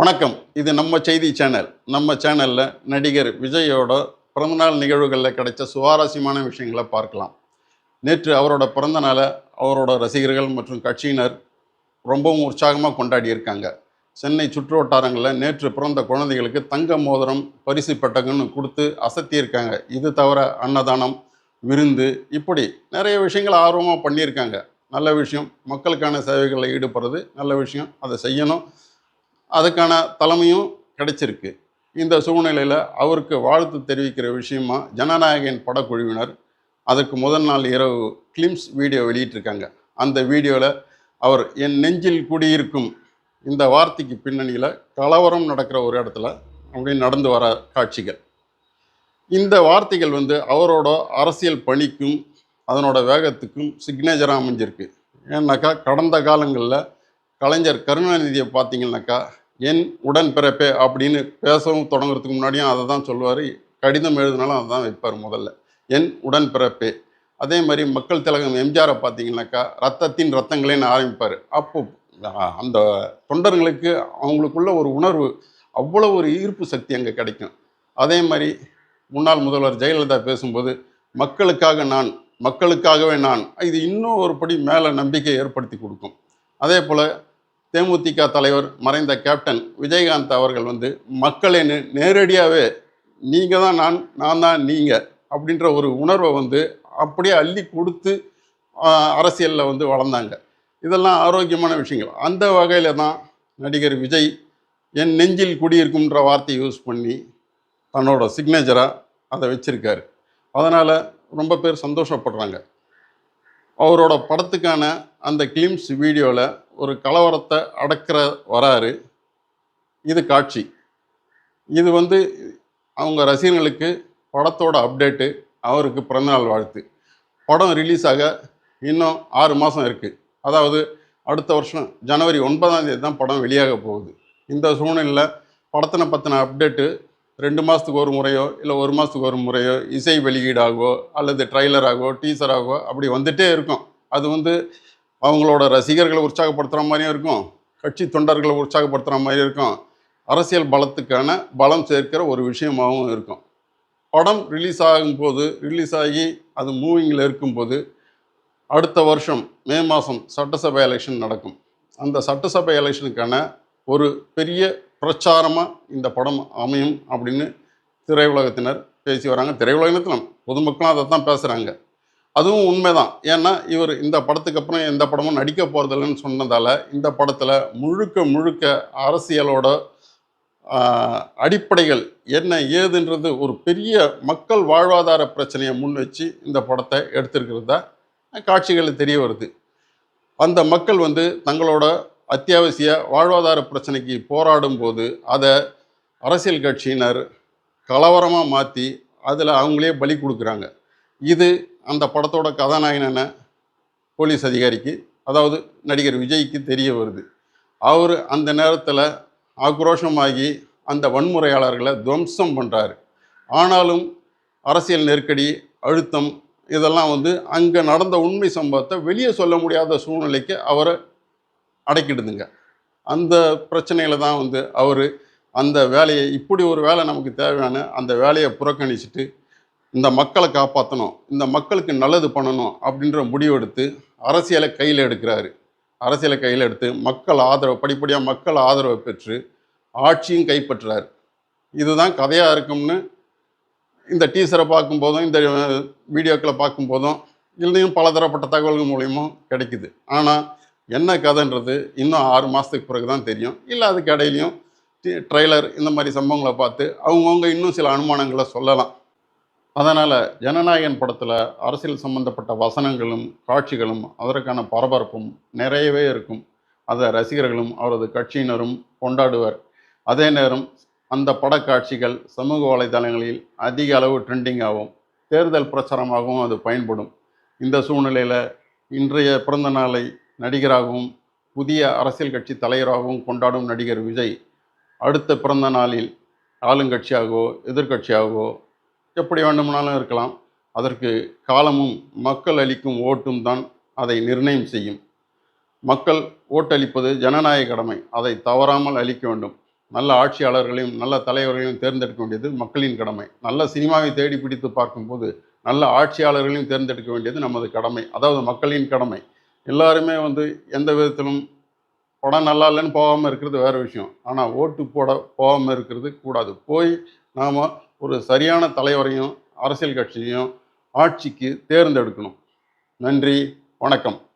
வணக்கம். இது நம்ம செய்தி சேனல். நம்ம சேனலில் நடிகர் விஜயோட பிறந்தநாள் நிகழ்வுகளில் கிடைச்ச சுவாரஸ்யமான விஷயங்களை பார்க்கலாம். நேற்று அவரோட பிறந்தநாளை அவரோட ரசிகர்கள் மற்றும் கட்சியினர் ரொம்பவும் உற்சாகமாக கொண்டாடி இருக்காங்க சென்னை சுற்று வட்டாரங்களில் நேற்று பிறந்த குழந்தைகளுக்கு தங்க மோதிரம் பரிசு பெட்டகம்னு கொடுத்து அசத்தியிருக்காங்க. இது தவிர அன்னதானம் விருந்து இப்படி நிறைய விஷயங்கள் ஆர்வமாக பண்ணியிருக்காங்க. நல்ல விஷயம். மக்களுக்கான சேவைகளில் ஈடுபடுறது நல்ல விஷயம். அதை செய்யணும். அதுக்கான தலைமையும் கிடைச்சிருக்கு. இந்த சூழ்நிலையில் அவருக்கு வாழ்த்து தெரிவிக்கிற விஷயமா ஜனநாயகன் படக்குழுவினர் அதற்கு முதல் நாள் இரவு கிளிம்ஸ் வீடியோ வெளியிட்டிருக்காங்க. அந்த வீடியோவில் அவர் என் நெஞ்சில் குடியிருக்கும் இந்த வார்த்தைக்கு பின்னணியில் கலவரம் நடக்கிற ஒரு இடத்துல அப்படி நடந்து வர காட்சிகள். இந்த வார்த்தைகள் வந்து அவரோட அரசியல் பணிக்கும் அதனோட வேகத்துக்கும் சிக்னேச்சராக அமைஞ்சிருக்கு. ஏன்னாக்கா கடந்த காலங்களில் கலைஞர் கருணாநிதியை பார்த்தீங்கன்னாக்கா என் உடன்பிறப்பே அப்படின்னு பேசவும் தொடங்குறதுக்கு முன்னாடியும் அதை தான் சொல்லுவார். கடிதம் எழுதினாலும் அதை தான் வைப்பார் முதல்ல. என் உடன்பிறப்பே. அதே மாதிரி மக்கள் திலகம் எம்ஜிஆரை பார்த்தீங்கன்னாக்கா ரத்தத்தின் ரத்தங்களேன்னு ஆரம்பிப்பார். அப்போ அந்த தொண்டர்களுக்கு அவங்களுக்குள்ள ஒரு உணர்வு அவ்வளோ ஒரு ஈர்ப்பு சக்தி அங்கே கிடைக்கும். அதே மாதிரி முன்னாள் முதல்வர் ஜெயலலிதா பேசும்போது மக்களுக்காக நான் மக்களுக்காகவே நான். இது இன்னும் ஒரு படி மேலே நம்பிக்கை ஏற்படுத்தி கொடுக்கும். அதே போல் தேமுதிக தலைவர் மறைந்த கேப்டன் விஜயகாந்த் அவர்கள் வந்து மக்களை நே நேரடியாகவே நீங்கள் தான் நான் நான் தான் நீங்கள் அப்படின்ற ஒரு உணர்வை வந்து அப்படியே அள்ளி கொடுத்து அரசியலில் வந்து வளர்ந்தாங்க. இதெல்லாம் ஆரோக்கியமான விஷயங்கள். அந்த வகையில் தான் நடிகர் விஜய் என் நெஞ்சில் குடியிருக்கும்ன்ற வார்த்தையை யூஸ் பண்ணி தன்னோட சிக்னேச்சராக அதை வச்சுருக்காரு. அதனால் ரொம்ப பேர் சந்தோஷப்படுறாங்க. அவரோட படத்துக்கான அந்த கிளிம்ஸ் வீடியோவில் ஒரு கலவரத்தை அடக்கிற வராரு. இது காட்சி. இது வந்து அவங்க ரசிகர்களுக்கு படத்தோட அப்டேட்டு அவருக்கு பிறந்தநாள் வாழ்த்து. படம் ரிலீஸ் ஆக இன்னும் ஆறு மாதம் இருக்குது அதாவது அடுத்த வருஷம் ஜனவரி ஒன்பதாம் தேதி தான் படம் வெளியாக போகுது. இந்த சூழ்நிலையில் படத்தினை பற்றின அப்டேட்டு ரெண்டு மாதத்துக்கு ஒரு முறையோ இல்லை ஒரு மாதத்துக்கு ஒரு முறையோ இசை வெளியீடாகவோ அல்லது ட்ரைலராகவோ டீசராகவோ அப்படி வந்துகிட்டே இருக்கும். அது வந்து அவங்களோட ரசிகர்களை உற்சாகப்படுத்துகிற மாதிரியும் இருக்கும். கட்சி தொண்டர்களை உற்சாகப்படுத்துகிற மாதிரியும் இருக்கும். அரசியல் பலத்துக்கான பலம் சேர்க்கிற ஒரு விஷயமாகவும் இருக்கும். படம் ரிலீஸ் ஆகும்போது ரிலீஸ் ஆகி அது மூவிங்கில் இருக்கும்போது அடுத்த வருஷம் மே மாதம் சட்டசபை எலெக்ஷன் நடக்கும். அந்த சட்டசபை எலெக்ஷனுக்கான ஒரு பெரிய பிரச்சாரமாக இந்த படம் அமையும் அப்படின்னு திரையுலகத்தினர் பேசி வராங்க. திரையுலகத்திலும் பொதுமக்களும் அதை தான் பேசுகிறாங்க அதுவும் உண்மைதான். ஏன்னா இவர் இந்த படத்துக்கு அப்புறம் எந்த படமும் நடிக்க போகிறதில்லன்னு சொன்னதால் இந்த படத்தில் முழுக்க முழுக்க அரசியலோட அடிப்படைகள் என்ன ஏதுன்றது ஒரு பெரிய மக்கள் வாழ்வாதார பிரச்சனையை முன் வச்சு இந்த படத்தை எடுத்திருக்கிறதா காட்சிகள் தெரிய வருது. அந்த மக்கள் வந்து தங்களோட அத்தியாவசிய வாழ்வாதார பிரச்சனைக்கு போராடும் போது அதை அரசியல் கட்சியினர் கலவரமாக மாற்றி அதில் அவங்களே பலி கொடுக்குறாங்க. இது அந்த படத்தோட கதாநாயகனான போலீஸ் அதிகாரிக்கு அதாவது நடிகர் விஜய்க்கு தெரிய வருது. அவர் அந்த நேரத்தில் ஆக்ரோஷமாகி அந்த வன்முறையாளர்களை துவம்சம் பண்ணுறாரு ஆனாலும் அரசியல் நெருக்கடி அழுத்தம் இதெல்லாம் வந்து அங்கே நடந்த உண்மை சம்பவத்தை வெளியே சொல்ல முடியாத சூழ்நிலைக்கு அவரை அடக்கிடுதுங்க. அந்த பிரச்சனையில் தான் வந்து அவர் அந்த வேலையை இப்படி ஒரு வேலை நமக்கு தேவையான அந்த வேலையை புறக்கணிச்சிட்டு இந்த மக்களை காப்பாற்றணும் இந்த மக்களுக்கு நல்லது பண்ணணும் அப்படின்ற முடிவெடுத்து அரசியலை கையில் எடுக்கிறாரு. அரசியலை கையில் எடுத்து மக்கள் ஆதரவு படிப்படியாக மக்கள் ஆதரவை பெற்று ஆட்சியும் கைப்பற்றுறாரு இதுதான் கதையாக இருக்கும்னு இந்த டீசரை பார்க்கும்போதும் இந்த வீடியோக்களை பார்க்கும்போதும் இதுலேயும் பலதரப்பட்ட தகவல்கள் மூலியமும் கிடைக்குது. ஆனால் என்ன கதைன்றது இன்னும் ஆறு மாதத்துக்கு பிறகு தான் தெரியும். இல்லை அதுக்கு இடையிலையும் ட்ரெய்லர் இந்த மாதிரி சம்பவங்களை பார்த்து அவங்கவுங்க இன்னும் சில அனுமானங்களை சொல்லலாம். அதனால் ஜனநாயகன் படத்தில் அரசியல் சம்பந்தப்பட்ட வசனங்களும் காட்சிகளும் அதற்கான பரபரப்பும் நிறையவே இருக்கும். அதை ரசிகர்களும் அவரது கட்சியினரும் கொண்டாடுவர். அதே நேரம் அந்த படக்காட்சிகள் சமூக வலைதளங்களில் அதிக அளவு ட்ரெண்டிங் ஆகும். தேர்தல் பிரச்சாரமாகவும் அது பயன்படும். இந்த சூழ்நிலையில் இன்றைய பிறந்த நாளை நடிகராகவும் புதிய அரசியல் கட்சி தலைவராகவும் கொண்டாடும் நடிகர் விஜய் அடுத்த பிறந்த நாளில் ஆளுங்கட்சியாகவோ எதிர்க்கட்சியாகவோ எப்படி வேண்டுமானாலும் இருக்கலாம். அதற்கு காலமும் மக்கள் அளிக்கும் ஓட்டும் தான் அதை நிர்ணயம் செய்யும். மக்கள் ஓட்டளிப்பது ஜனநாயக கடமை. அதை தவறாமல் அளிக்க வேண்டும். நல்ல ஆட்சியாளர்களையும் நல்ல தலைவர்களையும் தேர்ந்தெடுக்க வேண்டியது மக்களின் கடமை. நல்ல சினிமாவை தேடி பிடித்து பார்க்கும்போது நல்ல ஆட்சியாளர்களையும் தேர்ந்தெடுக்க வேண்டியது நமது கடமை. அதாவது மக்களின் கடமை. எல்லாருமே வந்து எந்த விதத்திலும் படம் நல்லா இல்லைன்னு போகாமல் இருக்கிறது வேறு விஷயம். ஆனால் ஓட்டு போட போகாமல் இருக்கிறது கூடாது. போய் நாம் ஒரு சரியான தலைவரையும் அரசியல் கட்சியையும் ஆட்சிக்கு தேர்ந்தெடுக்கணும். நன்றி வணக்கம்.